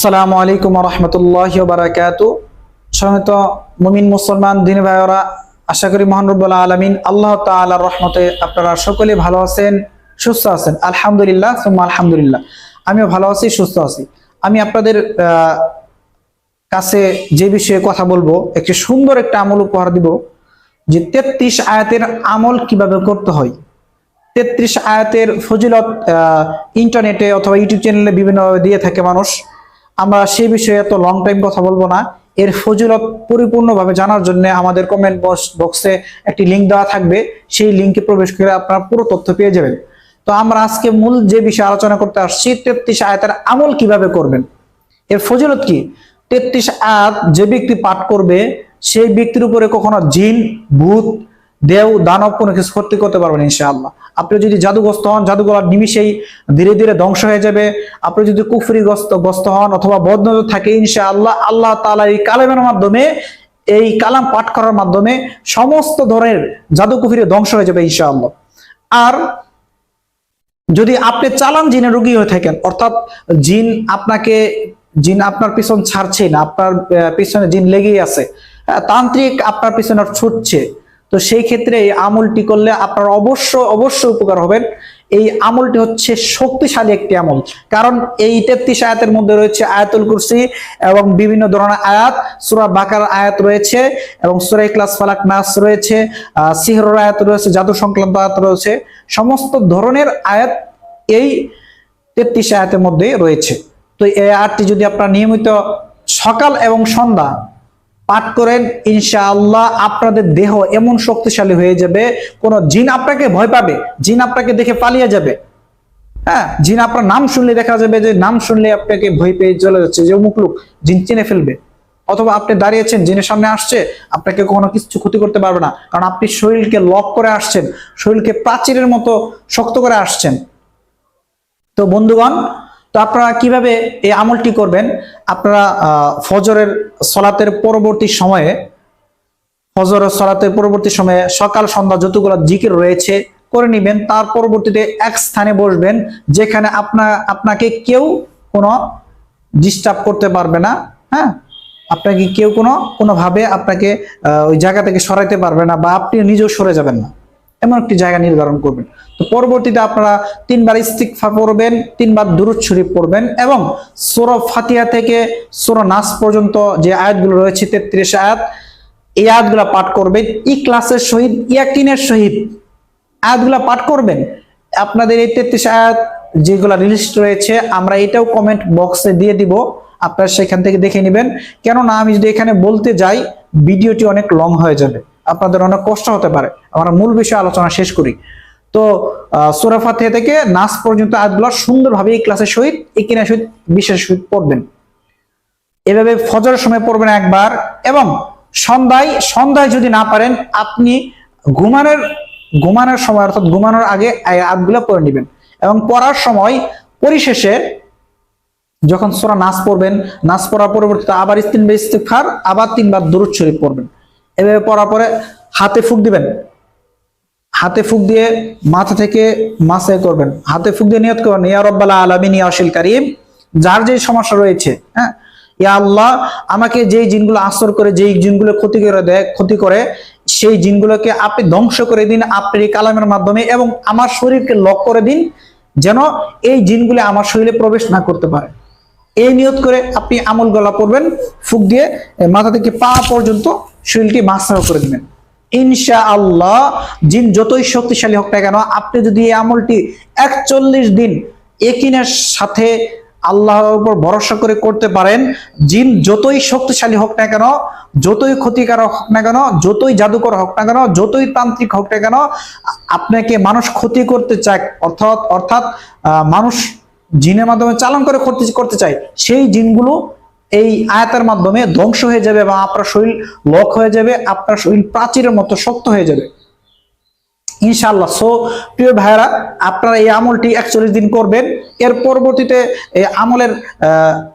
আসসালামু আলাইকুম রহমতুল্লাহ বারাকাতু। সমিত মুমিন মুসলমান দিন ভাইরা আশা করি মহান রব্বুল আলমিন আল্লাহ তাআলার রহমতে আপনারা সকলে ভালো আছেন, সুস্থ আছেন। আলহামদুলিল্লাহ, সুম্মা আলহামদুলিল্লাহ। আমিও ভালো আছি, সুস্থ আছি। আমি আপনাদের কাছে যে বিষয়ে কথা বলব, একটি সুন্দর একটা আমল উপহার দিব, যে তেত্রিশ আয়াতের আমল কীভাবে করতে হয়। তেত্রিশ আয়াতের ফজিলত ইন্টারনেটে অথবা ইউটিউব চ্যানেলে বিভিন্নভাবে দিয়ে থাকে মানুষ। আমরা সেই বিষয়ে এত লং টাইম কথা বলব না। এর ফজিলত পরিপূর্ণভাবে জানার জন্য আমাদের কমেন্ট বক্স বক্সে একটি লিঙ্ক দেওয়া থাকবে। সেই লিঙ্কে প্রবেশ করে আপনারা পুরো তথ্য পেয়ে যাবেন। তো আমরা আজকে মূল যে বিষয়ে আলোচনা করতে আসছি, তেত্রিশ আয়াতের আমল কীভাবে করবেন? এর ফজিলত কি? তেত্রিশ আয়াত যে ব্যক্তি পাঠ করবে, সেই ব্যক্তির উপরে কখনো জিন, ভূত দেও দানব কোনো কিছু ক্ষতি করতে পারবেন ইনশাআল্লাহ। আপনি যদি জাদুগ্রস্ত হন জাদুগলার নিমিশেই ধীরে ধীরে ধ্বংস হয়ে যাবে। আপনি যদি কুফরিগ্রস্ত গ্রস্ত হন অথবা বদনজর থাকে ইনশাআল্লাহ আল্লাহ তালা এই কালামের মাধ্যমে এই কালাম পাঠ করার মাধ্যমে সমস্ত ধরনের জাদু কুফরি ধ্বংস হয়ে যাবে ইনশাআল্লাহ। আর যদি আপনি চালান জিনে রোগী হয়ে থাকেন অর্থাৎ জিন আপনাকে জিন আপনার পিছন ছাড়ছে না আপনার পিছনে জিন লেগেই আছে হ্যাঁ, তান্ত্রিক আপনার পিছনে ছুটছে তো সেই ক্ষেত্রে এই আমলটি করলে আপনার অবশ্য অবশ্য উপকার হবেন। এই আমলটি হচ্ছে শক্তিশালী একটি আমল। কারণ এই তেত্রিশ আয়াতের মধ্যে রয়েছে আয়াতুল কুরসি এবং বিভিন্ন ধরনের আয়াত। সুরা বাকার আয়াত রয়েছে এবং সুরা ক্লাস ফালাক নাস রয়েছে। সিহর আয়াত রয়েছে, জাদু সংক্রান্ত আয়াত রয়েছে। সমস্ত ধরনের আয়াত এই তেত্রিশ আয়াতের মধ্যে রয়েছে। তো এই আয়াতটি যদি আপনারা নিয়মিত সকাল এবং সন্ধ্যা পাঠ করেন, ইনশাআল্লাহ আপনাদের দেহ এমন শক্তিশালী হয়ে যাবে, কোন জিন আপনাকে ভয় পাবে, জিন আপনাকে দেখে পালিয়ে যাবে। হ্যাঁ জিন আপনার নাম শুনলে দেখা যাবে যে নাম শুনলে আপনাকে ভয় পেয়ে চলে যাচ্ছে, যে অমুক লোক, জিন চিনে ফেলবে। অথবা আপনি দাঁড়িয়েছেন, জিনের সামনে আসছে, আপনাকে কখনো কিছু ক্ষতি করতে পারবে না, কারণ আপনি শরীরকে লক করে আসছেন, শরীরকে প্রাচীরের মতো শক্ত করে আসছেন। তো বন্ধুগণ তো আপনারা কীভাবে এই আমলটি করবেন? আপনারা ফজরের সলাতের পরবর্তী সময়ে, ফজরের সলাতের পরবর্তী সময়ে সকাল, সন্ধ্যা যতগুলো জিকির রয়েছে করে নেবেন, তার পরবর্তীতে এক স্থানে বসবেন, যেখানে আপনার আপনাকে কেউ কোনো ডিস্টার্ব করতে পারবে না হ্যাঁ? আপনাকে কেউ কোনো, কোনোভাবে আপনাকে ওই জায়গা থেকে সরাইতে পারবে না বা আপনি নিজেও সরে যাবেন না। এমন একটি জায়গা নির্ধারণ করবেন। তো পরবর্তীতে আপনারা তিনবার ইস্তিকফা পড়বেন, তিনবার দুরুদ শরীফ পড়বেন এবং সোর ফাতিহা থেকে সোর নাস পর্যন্ত যে আয়াতগুলো রয়েছে, তেত্রিশ আয়াত, এই আয়াতগুলো পাঠ করবেন। ই ক্লাসের সহিত ইয়াকিনের সহিত আয়াতগুলো পাঠ করবেন। আপনাদের এই তেত্রিশ আয়াত যেগুলো লিস্ট রয়েছে, আমরা এটাও কমেন্ট বক্সে দিয়ে দিব। আপনারা সেখান থেকে দেখে নেবেন। কেননা আমি যদি এখানে বলতে যাই, ভিডিওটি অনেক লং হয়ে যাবে। আপনাদের অনেক কষ্ট হতে পারে। আমরা মূল বিষয়ে আলোচনা শেষ করি। তো সুরা ফাতিহা থেকে নাস পর্যন্ত আয়াতগুলো সুন্দরভাবে এই ক্লাসের সহিত একিনের সহিত বিশেষ সহিত পড়বেন। এভাবে ফজরের সময় পড়বেন একবার এবং সন্ধ্যায় সন্ধ্যায় যদি না পারেন, আপনি ঘুমানোর ঘুমানোর সময় অর্থাৎ ঘুমানোর আগে আয়াতগুলো পড়ে নেবেন। এবং পড়ার সময় পরিশেষে যখন সোরা নাচ পড়বেন নাচ পড়ার পরবর্তীতে আবার তিনবার ইস্তিগফার, আবার তিনবার দুরুদ শরীফ পড়বেন। এভাবে পড়ার পরে হাতে ফুক দিবেন। হাতে ফুক দিয়ে মাথা থেকে মাসে করবেন। হাতে ফুক দিয়ে নিয়ত করবেন, ইয়া রব্বাল আলামিন, ইয়া আশিল কারিম যার যে সমস্যা রয়েছে হ্যাঁ? ইয়া আল্লাহ, আমাকে যেই জিনগুলো আসর করে, যেই জিনগুলো ক্ষতি করে দেয়, ক্ষতি করে, সেই জিনগুলোকে আপনি ধ্বংস করে দিন আপনার এই কালামের মাধ্যমে এবং আমার শরীরকে লক করে দিন, যেন এই জিনগুলো আমার শরীরে প্রবেশ না করতে পারে। এই নিয়ত করে আপনি আমল গলা পড়বেন, ফুক দিয়ে মাথা থেকে পা পর্যন্ত শরীরটি মাসাহ করে দিবেন। ইনশা আল্লাহ জিন যতই শক্তিশালী হোক না কেন, আপনি যদি এই আমলটি একচল্লিশ দিন একিনের সাথে আল্লাহর উপর ভরসা করে করতে পারেন, জিন যতই শক্তিশালী হোক না কেন, যতই ক্ষতিকারক হোক না কেন, যতই জাদুকর হোক না কেন, যতই তান্ত্রিক হোক না কেন, আপনাকে মানুষ ক্ষতি করতে চায়, অর্থাৎ অর্থাৎ মানুষ জিনের মাধ্যমে চালান করে করতে করতে চায়, সেই জিনগুলো এই আয়াতের মাধ্যমে ধ্বংস হয়ে যাবে এবং আপনার শরীর লক হয়ে যাবে, আপনার শরীর প্রাচীরের মতো শক্ত হয়ে যাবে। ইনশাআল্লাহ। সো প্রিয় ভাইরা আপনারা এই আমলটি একচল্লিশ দিন করবেন। এর পরবর্তীতে এই আমলের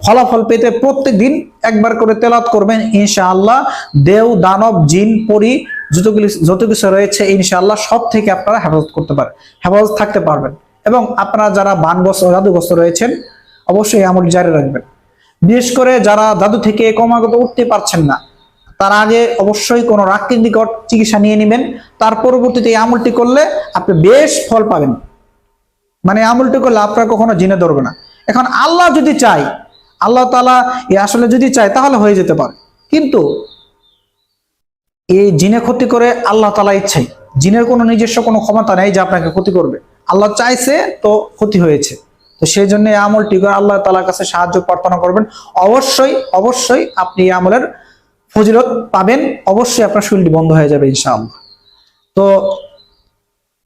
ফলাফল পেতে প্রত্যেক দিন একবার করে তেলাত করবেন, ইনশাআল্লাহ। দেও দানব, জিন, পরি যতগুলি যত কিছু রয়েছে, ইনশাআল্লাহ, সব থেকে আপনারা হেফাজত করতে পারেন হেফাজত থাকতে পারবেন। এবং আপনারা যারা বানগ্রস্ত, জাদুগ্রস্ত রয়েছেন, অবশ্যই এই আমল জারি রাখবেন। বিশেষ করে যারা জাদু থেকে ক্রমাগত উঠতে পারছেন না, তার আগে অবশ্যই কোনো রাক্ষীর নিকট চিকিৎসা নিয়ে নেবেন। তার পরবর্তীতে এই আমলটি করলে আপনি বেশ ফল পাবেন। মানে আমলটি করলে আপনার কখনো জিনে ধরবে না। এখন আল্লাহ যদি চাই আল্লাহ তালা এ আসলে যদি চায়, তাহলে হয়ে যেতে পারে। কিন্তু এই জিনে ক্ষতি করে আল্লাহ তালা ইচ্ছাই জিনের কোনো নিজস্ব কোনো ক্ষমতা নেই যে আপনাকে ক্ষতি করবে। আল্লাহ চাইছে তো ক্ষতি হয়েছে। তো সেই জন্য এই আমলটি করে আল্লাহ তালার কাছে সাহায্য প্রার্থনা করবেন। অবশ্যই অবশ্যই আপনি এই আমলের ফজিলত পাবেন। অবশ্যই আপনার শরীরটি বন্ধ হয়ে যাবে ইনশাআল্লাহ। তো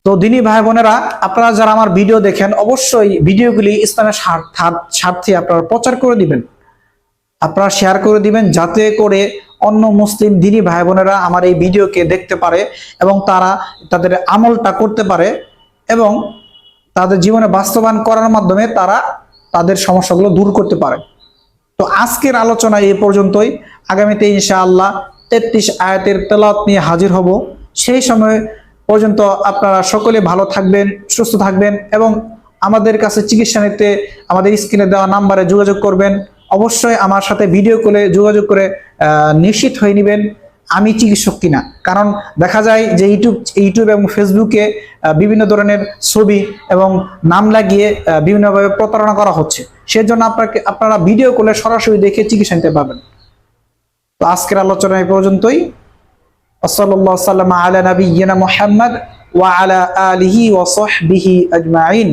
তো দিনী ভাই বোনেরা, আপনারা যারা আমার ভিডিও দেখেন, অবশ্যই ভিডিওগুলি ইসলামের স্বার্থ- আপনারা প্রচার করে দিবেন। আপনারা শেয়ার করে দিবেন যাতে করে অন্য মুসলিম দিনী ভাই বোনেরা আমার এই ভিডিওকে দেখতে পারে এবং তারা তাদের আমলটা করতে পারে এবং তাদের জীবনে বাস্তবায়ন করার মাধ্যমে তারা তাদের সমস্যাগুলো দূর করতে পারে। তো আজকের আলোচনা এই পর্যন্তই। আগামীতে ইনশাআল্লাহ তেত্রিশ আয়াতের তেলাওয়াত নিয়ে হাজির হব। সেই সময় পর্যন্ত আপনারা সকলে ভালো থাকবেন, সুস্থ থাকবেন এবং আমাদের কাছে চিকিৎসা নিতে আমাদের স্ক্রিনে দেওয়া নাম্বারে যোগাযোগ করবেন। অবশ্যই আমার সাথে ভিডিও কলে যোগাযোগ করে নিশ্চিত হয়ে নেবেন। আমি চিকিৎসক কিনা? কারণ দেখা যায় যে ইউটিউব ইউটিউব এবং ফেসবুকে বিভিন্ন ধরনের ছবি এবং নাম লাগিয়ে বিভিন্নভাবে প্রতারণা করা হচ্ছে। সেজন্য আপনাকে, আপনারা ভিডিও করলে সরাসরি দেখে চিকিৎসা নিতে পারবেন। তো আজকের আলোচনা এই পর্যন্তই। সাল্লাম আলা নবীনা মোহাম্মদ ওয়া আলা আলিহি ওয়া সাহবিহি আজমাইন।